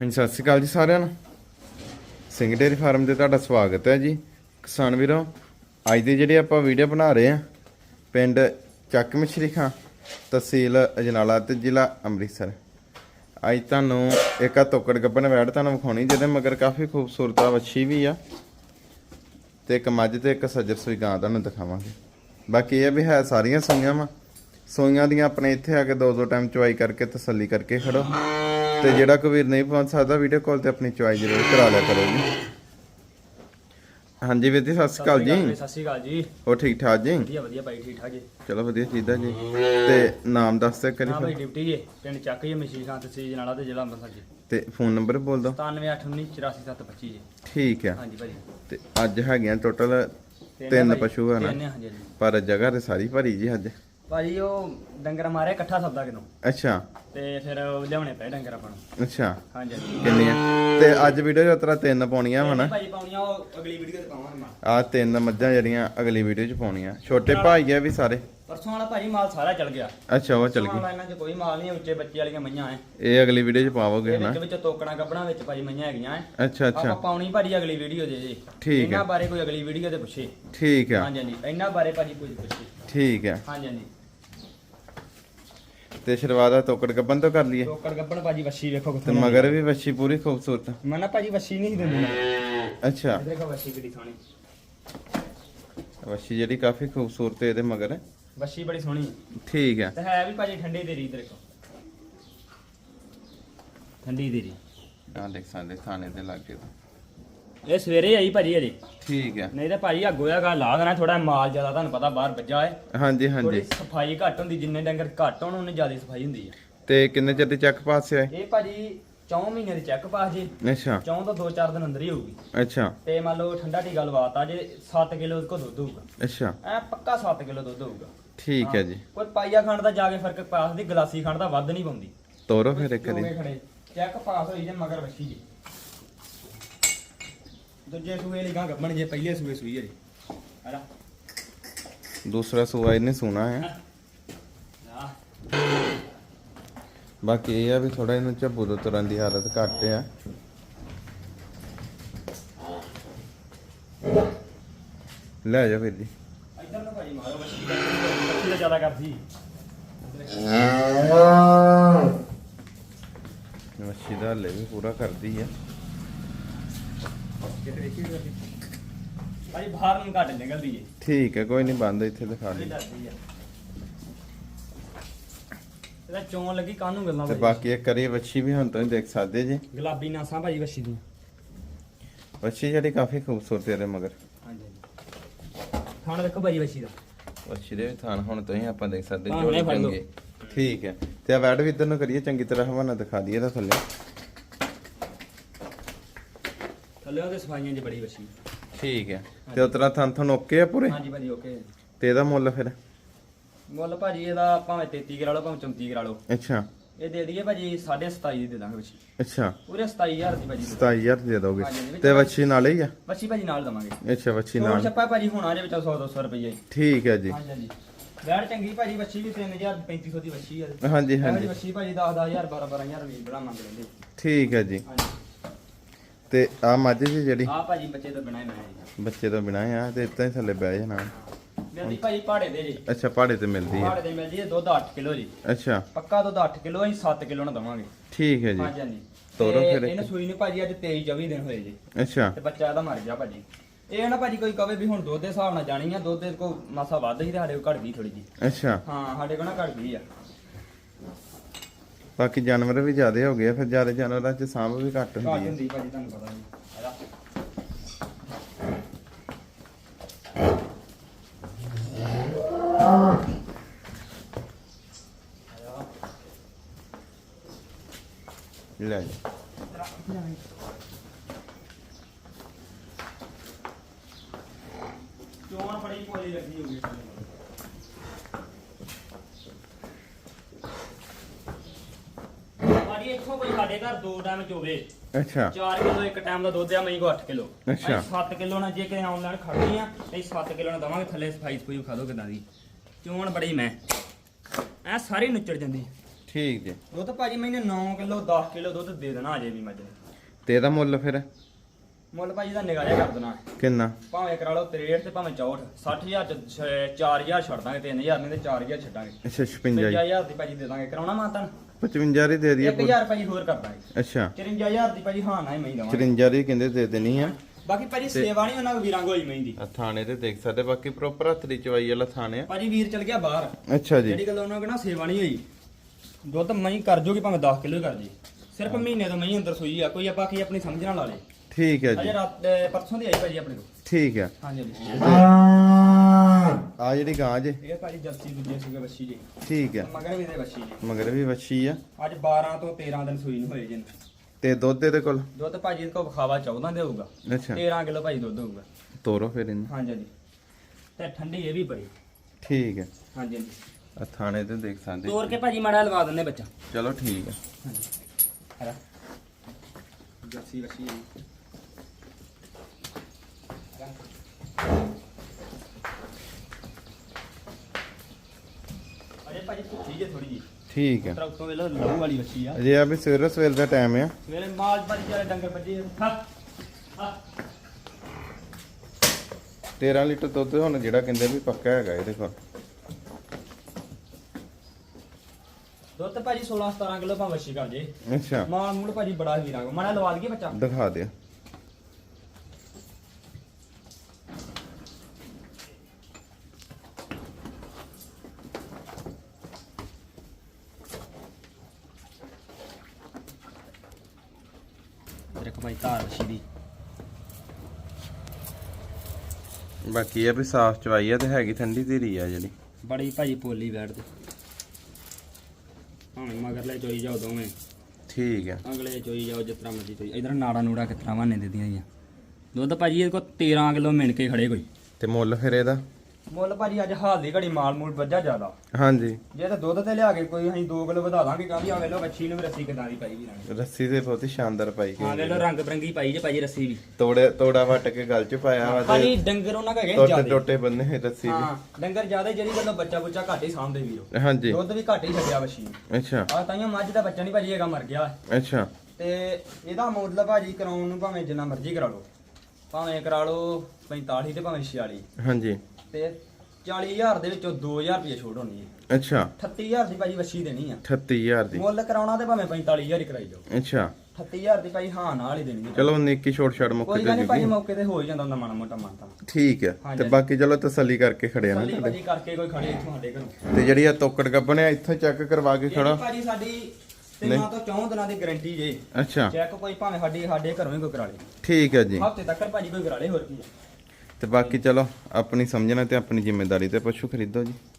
ਹਾਂਜੀ, ਸਤਿ ਸ਼੍ਰੀ ਅਕਾਲ ਜੀ ਸਾਰਿਆਂ ਨੂੰ। ਸਿੰਘ ਡੇਅਰੀ ਫਾਰਮ ਤੇ ਤੁਹਾਡਾ ਸਵਾਗਤ ਹੈ ਜੀ। ਕਿਸਾਨ ਵੀਰੋ, ਅੱਜ ਦੀ ਜਿਹੜੀ ਆਪਾਂ ਵੀਡੀਓ ਬਣਾ ਰਹੇ ਆ ਪਿੰਡ ਚੱਕ ਮਿਸ਼ਰੀ ਖਾਂ, ਤਹਿਸੀਲ ਅਜਨਾਲਾ ਤੇ ਜ਼ਿਲ੍ਹਾ ਅੰਮ੍ਰਿਤਸਰ। ਅੱਜ ਤੁਹਾਨੂੰ ਇੱਕ ਆ ਤੋਕੜ ਗੱਬਨ ਵੈੜ ਤੁਹਾਨੂੰ ਵਿਖਾਉਣੀ, ਜਿਹਦੇ ਮਗਰ ਕਾਫੀ ਖੂਬਸੂਰਤ ਆ ਵੱਛੀ ਵੀ ਆ। ਤੇ ਇੱਕ ਮੱਝ ਤੇ ਇੱਕ ਸੱਜਰ ਸੂਈ ਗਾਂ ਤੁਹਾਨੂੰ ਦਿਖਾਵਾਂਗੇ। ਬਾਕੀ ਇਹ ਵੀ ਹੈ ਸਾਰੀਆਂ ਸੂਈਆਂ ਵਾ। ਸੂਈਆਂ ਦੀਆਂ ਆਪਣੇ ਇੱਥੇ ਆ ਕੇ ਦੋ ਦੋ ਟਾਈਮ ਚੁਆਈ ਕਰਕੇ ਤਸੱਲੀ ਕਰਕੇ ਖੜੋ। ਤੇ ਜਿਹੜਾ ਕੋਈ ਵੀਰ ਨਹੀਂ ਪਹੁੰਚ ਸਕਦਾ ਵੀਡੀਓ ਕਾਲ ਤੇ ਆਪਣੀ ਚੁਆਈ ਜ਼ਰੂਰ ਕਰਾ ਲਿਆ ਕਰੋ ਜੀ। ਹਾਂਜੀ ਵੀਰ ਜੀ ਸਤਿ ਸ਼੍ਰੀ ਅਕਾਲ ਜੀ। ਸਤਿ ਸ਼੍ਰੀ ਅਕਾਲ ਜੀ ਹੋ ਠੀਕ ਠਾਕ ਜੀ? ਵਧੀਆ ਵਧੀਆ ਭਾਈ ਠੀਕ ਠਾਕ ਜੀ। ਚਲੋ ਵਧੀਆ ਚੀਜ਼ਾਂ ਜੀ। ਤੇ ਨਾਮ ਦੱਸ ਤੇ ਕਰੀ ਹਾਂ ਭਾਈ ਡਿਊਟੀ ਜੀ ਪਿੰਡ ਚੱਕ ਜੀ ਮਸ਼ੀਰ ਖਾਂ ਤਹਿਸੀਲ ਜਨਾਲਾ ਤੇ ਜ਼ਿਲ੍ਹਾ ਅੰਮ੍ਰਿਤਸਰ ਜੀ। ਤੇ ਫੋਨ ਨੰਬਰ ਬੋਲ ਦਿਓ। 9889844725 ਜੀ। ਠੀਕ ਆ। ਹਾਂਜੀ ਭਾਈ। ਤੇ ਅੱਜ ਹੈਗੀਆਂ ਟੋਟਲ ਤਿੰਨ ਪਸ਼ੂ ਹਨ ਪਰ ਜਗ੍ਹਾ ਤੇ ਸਾਰੀ ਭਰੀ ਜੀ ਅੱਜ। ਭਾਜੀ ਉਹ ਡੰਗਰ ਮਾਰਿਆ ਇਕੱਠਾ ਸਬਦਾ ਕਿਨੂੰ ਅੱਛਾ। ਤੇ ਫਿਰ ਉਹ ਲਿਆਉਣੇ ਪਏ ਡੰਗਰ ਆਪਾਂ ਨੂੰ। ਅੱਛਾ। ਹਾਂਜੀ। ਹਾਂਜੀ ਕਿੰਨੀਆਂ? ਤੇ ਅੱਜ ਵੀਡੀਓ ਚ ਤਰਾ ਤਿੰਨ ਪਾਉਣੀਆਂ ਵਾ ਨਾ ਭਾਜੀ ਪਾਉਣੀਆਂ ਉਹ ਅਗਲੀ ਵੀਡੀਓ ਤੇ ਪਾਵਾਂਗੇ ਆ ਤਿੰਨ ਮੱਝਾਂ ਜਿਹੜੀਆਂ ਅਗਲੀ ਵੀਡੀਓ ਚ ਪਾਉਣੀਆਂ। ਛੋਟੇ ਭਾਈ ਆ ਵੀ ਸਾਰੇ? ਪਰਸੋਂ ਵਾਲਾ ਭਾਜੀ ਮਾਲ ਸਾਰਾ ਚਲ ਗਿਆ। ਅੱਛਾ ਉਹ ਚੱਲ ਗਈ। ਇਹਨਾਂ 'ਚ ਕੋਈ ਮਾਲ ਨਹੀਂ ਉੱਚੇ ਬੱਚੇ ਵਾਲੀਆਂ ਮਈਆਂ ਐ। ਇਹ ਅਗਲੀ ਵੀਡੀਓ ਚ ਪਾਵੋਗੇ ਇਹ ਹਨਾ? ਵਿੱਚ ਵਿੱਚ ਤੋਕਣਾ ਗੱਬਣਾ ਵਿੱਚ ਭਾਜੀ ਮਈਆਂ ਹੈਗੀਆਂ ਐ। ਅੱਛਾ ਆਪਾਂ ਅੱਛਾ ਪਾਉਣੀ ਭਾਜੀ ਅਗਲੀ ਵੀਡੀਓ ਦੇ ਜੀ। ਠੀਕ ਹੈ। ਇਹਨਾਂ ਬਾਰੇ ਕੋਈ ਅਗਲੀ ਵੀਡੀਓ ਤੇ ਪੁੱਛੇ। ਠੀਕ ਆ ਹਾਂਜੀ ਹਾਂਜੀ। ਇਹਨਾਂ ਬਾਰੇ ਭਾਜੀ ਕੁਝ ਪੁੱਛੇ। ਠੀਕ ਆ ਹਾਂਜੀ ਹਾਂਜੀ। ਤੇ ਸ਼ੁਰੂਆਤ ਆ ਤੋਕੜ ਗੱਬਨ ਤੋਂ ਕਰ ਲਈਏ। ਟੋਕਰ ਗੱਬਣ ਭਾਜੀ ਵੱਛੀ ਵੇਖੋ ਤੇ ਕਿੱਥੇ ਮਗਰ ਵੀ ਵੱਛੀ ਪੂਰੀ ਖੂਬਸੂਰਤ ਮੈਂ ਨਾ ਭਾਜੀ ਵੱਛੀ ਨਹੀਂ ਸੀ ਦਿੰਦੀ ਅੱਛਾ। ਕਾ ਵੱਛੀ ਕਿਹੜੀ ਸੋਹਣੀ। ਵੱਛੀ ਜਿਹੜੀ ਕਾਫੀ ਖੂਬਸੂਰਤ ਹੈ ਇਹਦੇ ਮਗਰ ਵੱਛੀ ਬੜੀ ਸੋਹਣੀ ਠੀਕ ਆ ਤੇ ਹੈ ਵੀ ਭਾਜੀ ਠੰਡੀ ਦੇਰੀ ਕੋ ਠੰਡੀ ਦੇਰੀ ਆ ਦੇਖ ਸਕਦੇ ਥਾਣੇ ਦੇ ਲਾਗੇ ਤੋਂ। ਇਹ ਸਵੇਰੇ ਆਈ ਭਾਜੀ ਅਜੇ ਠੀਕ ਆ। ਨਹੀਂ ਤਾਂ ਭਾਜੀ ਅੱਗੋਂ ਆ ਗਾ ਲਾ ਦੇਣਾ ਥੋੜਾ ਮਾਲ ਜ਼ਿਆਦਾ ਤੁਹਾਨੂੰ ਪਤਾ ਬਾਹਰ ਵੱਜਾ ਹੈ ਹਾਂਜੀ ਥੋੜੀ ਹਾਂਜੀ ਸਫ਼ਾਈ ਘੱਟ ਹੁੰਦੀ ਜਿੰਨੇ ਡੰਗਰ ਘੱਟ ਹੋਣ ਉਹਨੇ ਜ਼ਿਆਦਾ ਸਫ਼ਾਈ ਹੁੰਦੀ ਹੈ ਤੇ ਕਿੰਨੇ ਚਿਰ ਦੀ ਚੱਕ ਪਾਸੇ ਆਏ ਇਹ? ਭਾਜੀ 4 ਮਹੀਨੇ ਦੀ ਚੈੱਕ ਪਾਸ ਜੀ। ਅੱਛਾ। 4 ਤੋਂ 2-4 ਦਿਨ ਅੰਦਰ ਹੀ ਹੋਊਗੀ। ਅੱਛਾ। ਤੇ ਮੰਨ ਲਓ ਠੰਡਾ ਟੀਕਾ ਲਵਾਤਾ ਜੇ 7 ਕਿਲੋ ਕੋ ਦੁੱਧ ਹੋਊਗਾ। ਅੱਛਾ। ਐ ਪੱਕਾ 7 ਕਿਲੋ ਦੁੱਧ ਹੋਊਗਾ। ਠੀਕ ਹੈ। ਜੀ। ਕੋਈ ਪਾਈਆ ਖੰਡ ਦਾ ਜਾ ਕੇ ਫ਼ਰਕ ਪਾਸ ਦੀ ਗਲਾਸੀ ਖੰਡ ਦਾ ਵੱਧ ਨਹੀਂ ਪਾਉਂਦੀ। ਤੋਰੋ ਫਿਰ ਇੱਕ ਦੀ ਦੋਵੇਂ ਖੜੇ। ਚੈੱਕ ਪਾਸ ਹੋਈ ਜੇ ਮਗਰ ਵੱਛੀ ਜੀ। ਦੂਜੇ ਸੂਏ ਲਈ ਗਾਂ ਗੱਬਣ ਜੇ ਪਹਿਲੇ ਸੂਏ ਸੂਈ ਹੈ ਜੀ ਹਲਾ ਦੂਸਰਾ ਸੂਆ ਇਹਨੇ ਸੁਣਾ ਹੈ। ਬਾਕੀ ਇਹ ਆ ਵੀ ਥੋੜਾ ਇਹਨੂੰ ਝੱਬੂ ਤੋਂ ਤੁਰਨ ਦੀ ਹਾਲਤ ਘੱਟ ਆ। ਲੈ ਜਾ ਫਿਰ ਜੀ। ਇੱਧਰ ਨੂੰ ਭਾਜੀ ਮਾਰੋ ਵੱਛੀ ਵੱਛੀ ਦਾ ਜ਼ਿਆਦਾ ਕਰਦੀ। ਮੱਛੀ ਦਾ ਹਲੇ ਵੀ ਪੂਰਾ ਕਰਦੀ ਆ। ਕਿਤੇ ਦੇਖੀ ਵੀ ਭਾਜੀ ਬਾਹਰ ਨੂੰ ਘੱਟ ਨਿਕਲਦੀ ਏ। ਠੀਕ ਹੈ ਕੋਈ ਨਹੀਂ ਬੰਦ ਇੱਥੇ ਦਿਖਾ ਆ। ਇਹਦਾ ਚੋਣ ਲੱਗੀ ਕਾਹਨੂੰ ਗੱਲਾਂ ਤੇ ਬਾਕੀ ਇੱਕ ਕਰੀ ਵੱਛੀ ਵੀ ਹੁਣ ਤੁਸੀਂ ਦੇਖ ਸਕਦੇ ਜੀ। ਗੁਲਾਬੀ ਨਾਸਾਂ ਭਾਜੀ ਵੱਛੀ ਦੀਆਂ। ਵੱਛੀ ਜਿਹੜੀ ਕਾਫੀ ਖੂਬਸੂਰਤ ਹੈ ਇਹਦੇ ਮਗਰ। ਹਾਂਜੀ ਹਾਂਜੀ। ਖਾਣ ਦੇਖੋ ਭਾਜੀ ਵੱਛੀ ਦਾ। ਵੱਛੀ ਦੇ ਵੀ ਥਾਨ ਹੁਣ ਤੁਸੀਂ ਆਪਾਂ ਦੇਖ ਸਕਦੇ ਹਾਂ, ਜੋੜੇ ਹੁਣੇ ਫੜ ਲਓ। ਚੰਗੇ। ਠੀਕ ਹੈ। ਤੇ ਆ ਵੈਡ ਵੀ ਇਧਰ ਨੂੰ ਕਰੀਏ ਚੰਗੀ ਤਰ੍ਹਾਂ ਹਵਾਨਾ ਦਿਖਾ ਦਈਏ ਇਹਦਾ ਥੱਲੇ। ਥੱਲੇ ਉਹਦੇ ਸਫਾਈਆਂ 'ਚ ਬੜੀ ਵੱਛੀ। ਠੀਕ ਹੈ। ਤੇ ਉਤਰਾ ਥਾਨ ਥਨ ਓਕੇ ਆ ਪੂਰੇ? ਹਾਂਜੀ ਭਾਜੀ ਓਕੇ। ਤੇ ਇਹਦਾ ਮੁੱਲ ਫਿਰ? ਮੁੱਲ ਭਾਜੀ ਇਹਦਾ ਭਾਵੇਂ 33 ਕਰਾ ਲਓ ਭਾਵੇਂ 34 ਕਰਾ ਲਓ। ਅੱਛਾ। ਇਹ ਦੇ ਦਈਏ ਭਾਜੀ 27.5 ਦੀ ਦੇ ਦਾਂਗੇ ਵੱਛੀ। ਅੱਛਾ। ਪੂਰੇ 27000 ਦੀ ਭਾਜੀ 27000 ਦੇ ਦੋਗੇ। ਤੇ ਵੱਛੀ ਨਾਲੇ ਹੀ ਆ? ਵੱਛੀ ਭਾਜੀ ਨਾਲ ਦਵਾਂਗੇ। ਅੱਛਾ ਹੋਰ ਨਾਲ। ਛੱਪਾ ਭਾਜੀ ਹੋਣਾ ਜੇ ਵਿੱਚ 100 200 ਰੁਪਏ ਠੀਕ ਹੈ ਜੀ। ਹਾਂਜੀ ਹਾਂਜੀ। ਵੈੜ ਚੰਗੀ ਭਾਜੀ ਵੱਛੀ ਵੀ 3000 3500 ਦੀ ਵੱਛੀ ਆ। ਹਾਂਜੀ ਹਾਂਜੀ। ਵੱਛੀ ਭਾਜੀ 10 10000 12 12000 ਵੀ ਬੜਾ ਮੰਗ ਲੈਂਦੇ। ਠੀਕ ਹੈ ਜੀ। ਹਾਂਜੀ। ਤੇ ਆ ਮੱਝ ਜੀ ਜਿਹੜੀ? ਆ ਭਾਜੀ ਬੱਚੇ ਤੋਂ ਬਿਨਾ ਹੀ ਮੈਂ ਜੀ ਬੱਚੇ ਤੋਂ ਬਿਨਾ ਆ ਤੇ ਹੀ ਥੱਲੇ ਬਹਿ ਜਾਣਾ। ਮਿਲਦੀ ਭਾਜੀ ਪਹਾੜੇ ਦੇ ਜੀ। ਅੱਛਾ ਪਹਾੜੇ ਤੇ ਮਿਲਦੀ ਹੈ ਪਹਾੜੇ ਦੇ ਮਿਲਦੀ ਹੈ ਦੁੱਧ 8 ਕਿਲੋ ਜੀ। ਅੱਛਾ। ਪੱਕਾ ਦੁੱਧ 8 ਕਿਲੋ ਅਸੀਂ 7 ਕਿਲੋ ਨਾ ਦਵਾਂਗੇ। ਠੀਕ ਹੈ ਜੀ। ਹਾਂਜੀ ਹਾਂਜੀ। ਤੋਰੋ ਫਿਰ। ਇਹਨੂੰ ਸੂਈ ਨੂੰ ਭਾਜੀ ਅੱਜ 23 24 ਦਿਨ ਹੋਏ ਜੀ। ਅੱਛਾ। ਤੇ ਬੱਚਾ ਇਹਦਾ ਮਰ ਗਿਆ ਭਾਜੀ। ਇਹ ਨਾ ਭਾਜੀ ਕੋਈ ਕਵੇ ਵੀ ਹੁਣ ਦੁੱਧ ਦੇ ਹਿਸਾਬ ਨਾਲ ਜਾਣੀ ਆ ਦੁੱਧ ਦੇ ਕੋ ਮਾਸਾ ਵੱਧ ਹੀ ਤੇ ਸਾਡੇ ਕੋਲ ਘਟ ਗਈ ਥੋੜੀ ਜੀ ਅੱਛਾ। ਹਾਂ ਸਾਡੇ ਕੋਲ ਨਾ ਘਟ ਗਈ ਆ। ਬਾਕੀ ਜਾਨਵਰ ਵੀ ਜ਼ਿਆਦੇ ਹੋ ਗਏ ਆ, ਫਿਰ ਜ਼ਿਆਦਾ ਜਾਨਵਰਾਂ 'ਚ ਸਾਂਭ ਵੀ ਘੱਟ ਘਟ ਹੁੰਦੀ ਹੈ ਹੁੰਦੀ ਭਾਜੀ ਤੁਹਾਨੂੰ ਪਤਾ ਜੀ ਇਹਦਾ ਲੈ। ਜੀ ਚੋਣ ਬੜੀ ਪੋਲੀ ਲੱਗੀ ਹੋਊਗੀ ਭਾਜੀ ਇੱਥੋਂ ਕੋਈ ਸਾਡੇ ਘਰ ਦੋ ਟਾਈਮ ਚੋਵੇ ਅੱਛਾ। 4 ਕਿਲੋ ਇੱਕ ਟਾਈਮ ਦਾ ਦੁੱਧ ਆ ਮਈ ਕੋ 8 ਕਿਲੋ। ਅੱਛਾ। 7 ਕਿਲੋ ਨਾਲ ਜੇ ਕਿ ਆਨਲਾਈਨ ਖੜਨੀ ਆ ਤੇ 7 ਕਿਲੋ ਨਾਲ ਦਵਾਂਗੇ ਥੱਲੇ ਸਫ਼ਾਈ ਸਫੂਈ ਖਾ ਦੋ ਕਿਦਾਂ ਦੀ। ਚੋਣ ਬੜੀ ਮੈਂ। ਐ ਸਾਰੀ ਨੁੱਚੜ ਜਾਂਦੀ। ਠੀਕ ਜੀ। ਦੁੱਧ ਭਾਜੀ ਮੈਨੇ 9 ਕਿਲੋ 10 ਕਿਲੋ ਦੁੱਧ ਦੇ ਦੇਣਾ ਅਜੇ ਵੀ ਮੱਝ ਤੇ ਇਹਦਾ ਮੁੱਲ ਫਿਰ? ਮੁੱਲ ਭਾਜੀ ਦਾ ਨਿਗਾਹ ਜਿਹਾ ਕਰ ਦੇਣਾ। ਕਿੰਨਾ? ਭਾਵੇਂ ਕਰਾ ਲਓ 63 ਤੇ ਭਾਵੇਂ 64 60000 ਚ 4000 ਛੱਡ ਦਾਂਗੇ 3000 ਨਹੀਂ ਤੇ 4000 ਛੱਡਾਂਗੇ। ਅੱਛਾ 56 ਜੀ 55000 ਦੀ ਭਾਜੀ ਦੇ ਦਾਂਗੇ ਕਰਾਉਣਾ ਮਾਤਾ 55 ਦੀ ਦੇ ਦਈਏ 1000 ਭਾਜੀ ਹੋਰ ਕਰ ਦਾਂਗੇ। ਅੱਛਾ। 54000 ਦੀ ਭਾਜੀ ਹਾਂ ਨਾ ਹੀ ਮੈਂ ਦਵਾਂਗੇ। 54 ਦੀ ਕਹਿੰਦੇ ਦੇ ਦੇਣੀ ਆ। ਬਾਕੀ ਭਾਜੀ ਸੇਵਾ ਨਹੀਂ ਉਹਨਾਂ ਵੀਰਾਂ ਕੋਲ ਹੀ ਮੈਂ ਦੀ। ਆ ਥਾਣੇ ਤੇ ਦੇਖ ਸਕਦੇ ਬਾਕੀ ਪ੍ਰੋਪਰ ਹੱਥ ਦੀ ਚਵਾਈ ਵਾਲਾ ਥਾਣੇ ਆ। ਭਾਜੀ ਵੀਰ ਚਲ ਗਿਆ ਬਾਹਰ। ਅੱਛਾ ਜੀ। ਜਿਹੜੀ ਗੱਲ ਉਹਨਾਂ ਕਹਣਾ ਸੇਵਾ ਨਹੀਂ ਹੋਈ ਦੁੱਧ ਮੈਂ ਕਰ ਜੂਗੀ ਭਾਵੇਂ 10 ਕਿਲੋ ਕਰ ਜੀ। ਸਿਰਫ ਮਹੀਨੇ ਤੋਂ ਮੈਂ ਅੰਦਰ ਸੂਈ ਆ ਕੋਈ ਆਪਾਂ ਕੀ ਆਪਣੀ ਸਮਝ ਨਾਲ ਲਾ ਲੇ। ਠੀਕ ਹੈ ਜੀ। ਅਜੇ ਰਾਤ ਅਹ ਪਰਸੋਂ ਦੀ ਆਈ ਭਾਜੀ ਆਪਣੇ ਕੋਲ। ਠੀਕ ਹੈ। ਹਾਂਜੀ ਹਾਂਜੀ। ਆ ਜਿਹੜੀ ਗਾਂ ਜੇ। ਇਹ ਭਾਜੀ ਜਰਸੀ ਦੂਜੇ ਸੀਗੇ ਬੱਚੀ ਜੀ ਠੀਕ ਹੈ। ਮਗਰ ਵੀ ਦੇ ਬੱਚੀ ਜੀ ਮਗਰ ਵੀ ਵੱਛੀ ਆ। ਅੱਜ 12 ਤੋਂ 13 ਦਿਨ ਸੂਈ ਨੂੰ ਹੋਏ ਜੀ ਤੇ ਦੁੱਧ ਇਹਦੇ ਕੋਲ? ਦੁੱਧ ਭਾਜੀ ਕੋਲ ਵਿਖਾਵਾ 14 ਦੇ ਹੋਊਗਾ। ਅੱਛਾ। 13 ਕਿਲੋ ਭਾਜੀ ਦੁੱਧ ਹੋਊਗਾ। ਤੋਰੋ ਫਿਰ ਇਹਨੂੰ। ਹਾਂਜੀ ਹਾਂਜੀ। ਤੇ ਠੰਡੀ ਇਹ ਵੀ ਬੜੀ। ਠੀਕ ਹੈ। ਹਾਂਜੀ ਹਾਂਜੀ। ਆ ਥਾਣੇ ਤੇ ਦੇਖ ਸਕਦੇ। ਤੋੜ ਕੇ ਭਾਜੀ ਮਾੜਾ ਲਵਾ ਦਿੰਦੇ ਬੱਚਾ। ਚਲੋ ਠੀਕ ਹੈ। ਜਰਸੀ ਬੱਚੀ ਹੈ ਅਰੇ ਭਾਜੀ ਭੁੱਖੀ ਜੇ ਥੋੜੀ ਜੀ ਠੀਕ ਹੈ। ਤਰਫ ਤੋਂ ਵੇਲੋ ਲਹੂ ਵਾਲੀ ਬੱਚੀ ਆ। ਅਜੇ ਆ ਵੀ ਸਵੇਰੇ ਸਵੇਰ ਦਾ ਟਾਈਮ ਆ। ਮੇਰੇ ਮਾਲ ਭਾਜੀ ਜਿਹੜੇ ਡੰਗਰ ਬੱਜੀ ਹਾਂ ਹਾਂ। 13 ਲੀਟਰ ਦੁੱਧ ਹੁਣ ਜਿਹੜਾ ਕਹਿੰਦੇ ਵੀ ਪੱਕਾ ਹੈਗਾ ਇਹਦੇ ਕੋਲ। ਦੁੱਧ ਭਾਜੀ 16 17 ਕਿਲੋ ਭਾਵੇਂ ਬੱਚੀ ਕਰ ਜੇ। ਅੱਛਾ। ਮਾਲ ਮੂਲ ਭਾਜੀ ਬੜਾ ਵੀਰਾਂ ਕੋ ਮਾੜਾ ਲਵਾ ਲਈਏ ਬੱਚਾ। ਦਿਖਾ ਦਿਓ। ਦੇਖੋ ਭਾਈ ਧਾਰ ਬੱਚੀ ਦੀ ਬਾਕੀ ਇਹ ਆ ਵੀ ਸਾਫ਼ ਚਵਾਈ ਆ ਤੇ ਹੈਗੀ ਠੰਡੀ ਧੀਰੀ ਆ ਜਿਹੜੀ। ਬੜੀ ਭਾਜੀ ਪੋਲੀ ਬੈਠਦੇ ਹੁਣ ਮਗਰਲੇ ਚੋਈ ਜਾਓ ਦੋਵੇਂ। ਠੀਕ ਹੈ ਅਗਲੇ ਚੋਈ ਜਾਓ ਤਰ੍ਹਾਂ ਮਰਜ਼ੀ ਚੋਈ। ਇਧਰ ਨਾੜਾ ਨੂੜਾ ਤਰ੍ਹਾਂ ਵਾਨੇ ਦਿੱਤੀਆਂ ਆ। ਦੁੱਧ ਭਾਜੀ ਇਹਦੇ ਕੋਲ 13 ਕਿਲੋ ਮਿਣ ਕੇ ਖੜੇ ਕੋਈ। ਤੇ ਮੁੱਲ ਫਿਰ ਇਹਦਾ? ਮੁੱਲ ਭਾਜੀ ਅੱਜ ਹਾਲ ਦੀ ਘੜੀ ਮਾਲ ਮੂਲ ਵੱਜਾ ਜ਼ਿਆਦਾ। ਹਾਂਜੀ। ਜੇ ਤਾਂ ਦੁੱਧ ਤੇ ਲਿਆ ਕੇ ਕੋਈ ਅਸੀਂ 2 ਕਿਲੋ ਵਧਾ ਦਾਂਗੇ ਕਹਿੰਦੀ ਆ ਵੇਲੋ ਬੱਚੀ ਨੂੰ ਵੀ ਰੱਸੀ ਕਿਦਾਂ ਦੀ ਪਾਈ ਵੀ ਰਾਣੀ ਰੱਸੀ ਤੇ ਬਹੁਤ ਹੀ ਸ਼ਾਨਦਾਰ ਪਾਈ ਹਾਂ ਗਈ ਵੇਲੋ ਰੰਗ ਬਰੰਗੀ ਪਾਈ ਜੇ ਭਾਜੀ ਰੱਸੀ ਵੀ। ਤੋੜੇ ਤੋੜਾ ਵੱਟ ਕੇ ਗਲ ਚ ਪਾਇਆ ਵਾ ਭਾਜੀ ਤੇ ਡੰਗਰ ਉਹਨਾਂ ਕਾ ਟੋਟੇ ਜ਼ਿਆਦੇ। ਟੋਟੇ ਬੰਨੇ ਰੱਸੀ ਹਾਂ ਡੰਗਰ ਜ਼ਿਆਦੇ ਜਿਹੜੀ ਗੱਲੋਂ ਬੱਚਾ ਬੁੱਚਾ ਘੱਟ ਹੀ ਸਾਂਭਦੇ ਵੀਰੋ ਹਾਂਜੀ। ਦੁੱਧ ਵੀ ਘੱਟ ਹੀ ਛੱਡਿਆ ਨੂੰ। ਅੱਛਾ। ਆ ਤਾਈਓ ਮੱਝ ਦਾ ਬੱਚਾ ਨਹੀਂ ਭਾਜੀ ਹੈਗਾ ਮਰ ਗਿਆ। ਅੱਛਾ। ਤੇ ਇਹਦਾ ਮੁੱਲ ਭਾਜੀ ਕਰਾਉਣ ਨੂੰ ਭਾਵੇਂ ਜਿੰਨਾ ਮਰਜ਼ੀ ਕਰਾ ਲਓ। ਭਾਵੇਂ ਕਰਾ ਲਓ 45 ਤੇ ਭਾਵੇਂ 46 ਹਾਂਜੀ। ਤੇ 40000 ਦੇ ਵਿੱਚੋਂ 2000 ਰੁਪਏ ਛੋੜ ਹੋਣੀ ਹੈ। ਅੱਛਾ। 38000 ਦੀ ਭਾਜੀ ਵੱਛੀ ਦੇਣੀ ਆ। 38000 ਦੀ। ਮੁੱਲ ਕਰਾਉਣਾ ਤੇ ਭਾਵੇਂ 45000 ਹੀ ਕਰਾਈ ਜਾਓ। ਅੱਛਾ। 38000 ਦੀ ਭਾਜੀ ਹਾਂ ਨਾਲ ਹੀ ਦੇਣੀ ਚਲੋ ਨਿੱਕੀ ਛੋਟ ਛੜ ਮੁੱਕ ਕੋਈ ਤੇ ਗੱਲ ਨਹੀਂ ਜੂਗੀ। ਮੌਕੇ ਤੇ ਹੋ ਹੀ ਜਾਂਦਾ ਹੁੰਦਾ ਮਾੜਾ ਮੋਟਾ ਮਾਨਤਾ। ਠੀਕ ਹੈ। ਤੇ ਬਾਕੀ ਚਲੋ ਤਸੱਲੀ ਕਰਕੇ ਖੜਿਆ ਨਾ ਤੁਹਾਡੇ। ਕਰਕੇ ਕੋਈ ਖੜੇ ਇੱਥੋਂ ਸਾਡੇ ਘਰੋਂ। ਤੇ ਜਿਹੜੀ ਆ ਤੋਕੜ ਗੱਬਣ ਆ ਇੱਥੋਂ ਚੈੱਕ ਕਰਵਾ ਕੇ ਖੜਾ। ਭਾਜੀ ਸਾਡੀ ਤਿੰਨਾਂ ਤੋਂ ਚੌਂ ਦਿਨਾਂ ਦੀ ਗਾਰੰਟੀ ਜੇ। ਅੱਛਾ। ਚੈੱਕ ਕੋਈ ਭਾਵੇਂ ਸਾਡੀ ਸਾਡੇ ਘਰੋਂ ਹੀ ਕੋਈ ਕਰਾ ਲੇ। ਠੀਕ ਹੈ ਜੀ। ਹਫ਼ਤੇ ਤੱਕ ਭਾਜੀ ਕੋਈ ਕਰਾ ਲੇ ਹੋਰ ਕੀ ਹੈ ਤੇ ਬਾਕੀ ਚਲੋ ਆਪਣੀ ਸਮਝਣਾ ਤੇ ਆਪਣੀ ਜ਼ਿੰਮੇਵਾਰੀ ਤੇ ਪਸ਼ੂ ਖਰੀਦੋ ਜੀ।